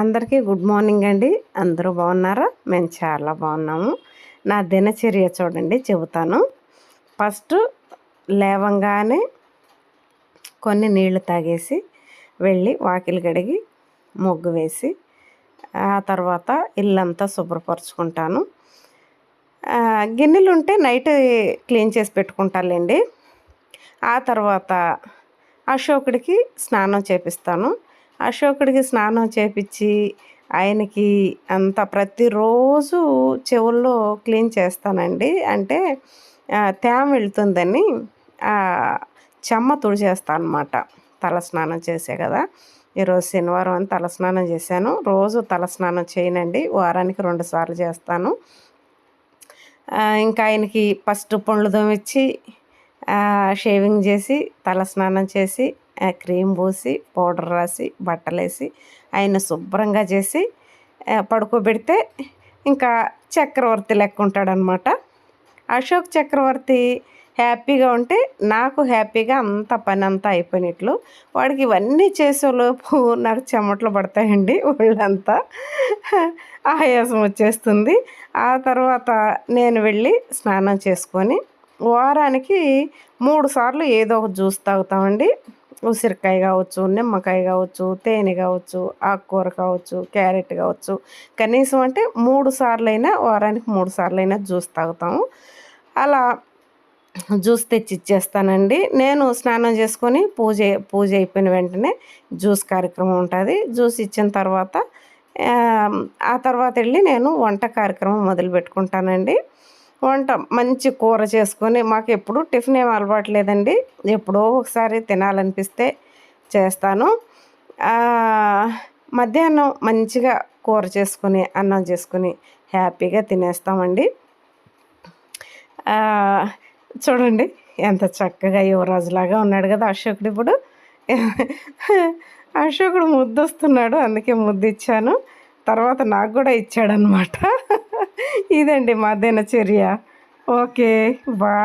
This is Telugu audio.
అందరికీ గుడ్ మార్నింగ్ అండి. అందరూ బాగున్నారా? మేము చాలా బాగున్నాము. నా దినచర్య చూడండి చెబుతాను. ఫస్ట్ లేవంగానే కొన్ని నీళ్ళు తాగేసి వెళ్ళి వాకిలి కడిగి ముగ్గు వేసి ఆ తర్వాత ఇల్లంతా శుభ్రపరచుకుంటాను. గిన్నెలు ఉంటే నైట్ క్లీన్ చేసి పెట్టుకుంటాలేండి ఆ తర్వాత అశోకుడికి స్నానం చేపిస్తాను. అశోకుడికి స్నానం చేపించి ఆయనకి అంత ప్రతిరోజు చెవుల్లో క్లీన్ చేస్తానండి. అంటే తేమ వెళ్తుందని చెమ్మ తుడిచేస్తాను అనమాట తల స్నానం చేసే కదా. ఈరోజు శనివారం అని తలస్నానం చేశాను. రోజు తలస్నానం చేయనండి. వారానికి రెండు సార్లు చేస్తాను. ఇంకా ఆయనకి ఫస్ట్ పండ్లు దోమిచ్చి షేవింగ్ చేసి తలస్నానం చేసి క్రీమ్ పోసి పౌడర్ రాసి బట్టలేసి ఆయన శుభ్రంగా చేసి పడుకోబెడితే ఇంకా చక్రవర్తి లెక్క ఉంటాడనమాట. అశోక్ చక్రవర్తి హ్యాపీగా ఉంటే నాకు హ్యాపీగా అంత పని అంతా అయిపోయినట్లు. వాడికి ఇవన్నీ చేసేలోపు నాకు చెమటలు పడతాయండి ఒళ్ళంతా. ఆయాసం వచ్చేస్తుంది. ఆ తర్వాత నేను వెళ్ళి స్నానం చేసుకొని వారానికి మూడు సార్లు ఏదో ఒక జ్యూస్ తాగుతామండి. ఉసిరికాయ కావచ్చు నిమ్మకాయ కావచ్చు తేనె కావచ్చు ఆకుకూర కావచ్చు క్యారెట్ కావచ్చు. కనీసం అంటే మూడు సార్లైనా వారానికి మూడు సార్లైనా జ్యూస్ తాగుతాము. అలా జ్యూస్ తెచ్చి ఇచ్చేస్తానండి. నేను స్నానం చేసుకొని పూజ పూజ అయిపోయిన వెంటనే జ్యూస్ కార్యక్రమం ఉంటుంది. జ్యూస్ ఇచ్చిన తర్వాత ఆ తర్వాత వెళ్ళి నేను వంట కార్యక్రమం మొదలు పెట్టుకుంటానండి వంట మంచి కూర చేసుకొని మాకు ఎప్పుడు టిఫిన్ ఏం అలవాటు లేదండి. ఎప్పుడో ఒకసారి తినాలనిపిస్తే చేస్తాను. మధ్యాహ్నం మంచిగా కూర చేసుకొని అన్నం చేసుకొని హ్యాపీగా తినేస్తామండి. చూడండి ఎంత చక్కగా యువరాజులాగా ఉన్నాడు కదా అశోకుడు ఇప్పుడు. అశోకుడు ముద్దు వస్తున్నాడు అందుకే ముద్దు ఇచ్చాను తర్వాత నాకు కూడా ఇచ్చాడనమాట ఇదండి మా దినచర్య ఓకే బా